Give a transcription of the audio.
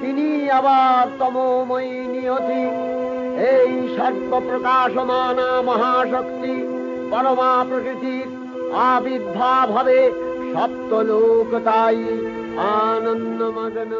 তিনি আবার তমোময়ী নিয়তি। এই সর্বপ্রকাশমানা মহাশক্তি পরমা প্রকৃতির আবির্ভাব হবে সপ্তলোক তাই আনন্দমগ্ন।